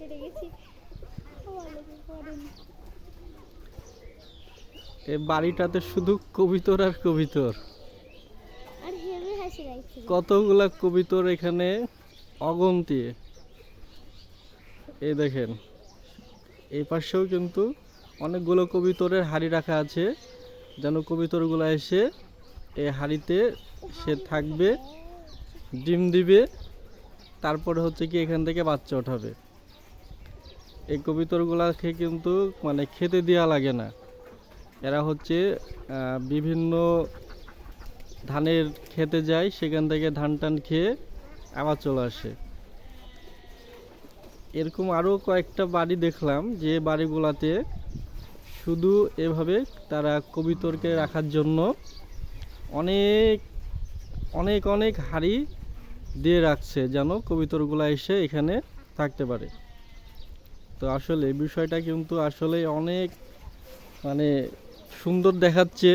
কেটে গেছি এই বাড়িটাতে শুধু কবিতর আর কবিতর। কতগুলা কবিতর এখানে অগন্তি এই দেখেন এই পাশেও কিন্তু অনেকগুলো কবিতরের হাড়ি রাখা আছে। যেন কবিতরগুলো এসে এই হাড়িতে সে থাকবে ডিম দিবে তারপরে হচ্ছে কি এখান থেকে বাচ্চা ওঠাবে। এই কবিতরগুলাকে কিন্তু মানে খেতে দেওয়া লাগে না। এরা হচ্ছে বিভিন্ন ধানের খেতে যায়, সেখান থেকে ধান টান খেয়ে আবার চলে আসে। এরকম আরও কয়েকটা বাড়ি দেখলাম যে বাড়িগুলাতে শুধু এভাবে তারা কবিতরকে রাখার জন্য অনেক অনেক অনেক হাড়ি দিয়ে রাখছে যেন কবিতরগুলো এসে এখানে থাকতে পারে। তো আসলে বিষয়টা কিন্তু আসলে অনেক মানে সুন্দর দেখাচ্ছে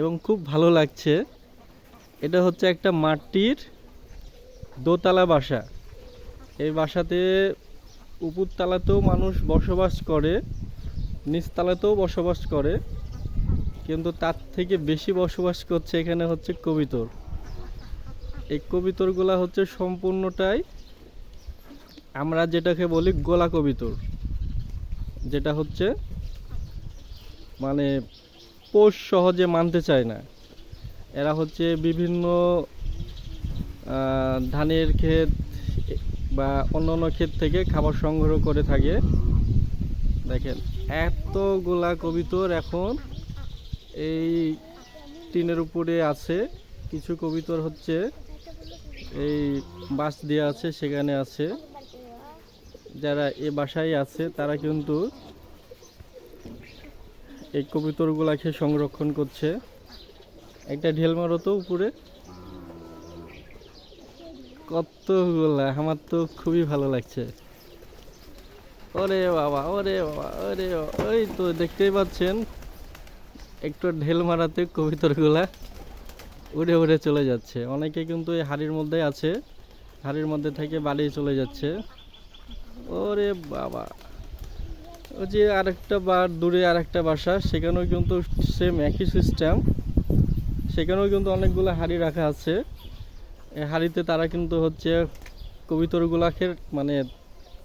এবং খুব ভালো লাগছে। এটা হচ্ছে একটা মাটির দোতলা বাসা। এই বাসাতে উপরতলাতেও মানুষ বসবাস করে, নিচতলাতেও বসবাস করে, কিন্তু তার থেকে বেশি বসবাস করছে এখানে হচ্ছে কবিতর। এই কবিতরগুলা হচ্ছে সম্পূর্ণটাই আমরা যেটাকে বলি গোলা কবিতর। যেটা হচ্ছে মানে পোষ সহজে মানতে চায় না। এরা হচ্ছে বিভিন্ন ধানের ক্ষেত বা অন্য অন্য ক্ষেত থেকে খাবার সংগ্রহ করে থাকে। দেখেন, এতগুলা কবিতর এখন এই টিনের উপরে আছে। কিছু কবিতর হচ্ছে এই বাস দেওয়া আছে, সেখানে আছে। যারা এ বাসায় আছে, তারা কিন্তু এই কবিতরগুলাকে সংরক্ষণ করছে। একটা ঢেল মারো তো উপরে। কতগুলা, আমার তো খুবই ভালো লাগছে। ওরে বাবা ওরে বাবা, ওরে ওই তো দেখতেই পাচ্ছেন, একটু ঢেল মারাতে কবিতরগুলা উড়ে উড়ে চলে যাচ্ছে। অনেকে কিন্তু এই হাড়ির মধ্যে আছে, হাড়ির মধ্যে থেকে বাড়ি চলে যাচ্ছে। ওরে বাবা। ওই যে আরেকটা বা, দূরে আরেকটা বাসা, সেখানেও কিন্তু সেম একই সিস্টেম সেখানেও কিন্তু অনেকগুলো হাড়ি রাখা আছে। এই হাড়িতে তারা কিন্তু হচ্ছে কবিতরগুলাকে মানে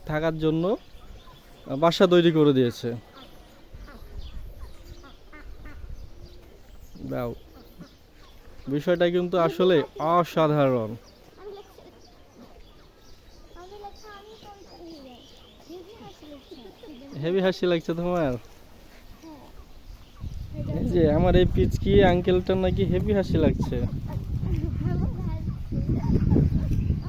থাকার জন্য বাসা তৈরি করে দিয়েছে। বিষয়টা কিন্তু আসলে অসাধারণ আমি লাগছে আমি লাগছে আমি কবিতা লিখে হেভি হাসি লাগছে হেভি হাসি লাগছে তোমার? এই যে আমার এই পিচকি আঙ্কেলটা নাকি হেভি হাসি লাগছে।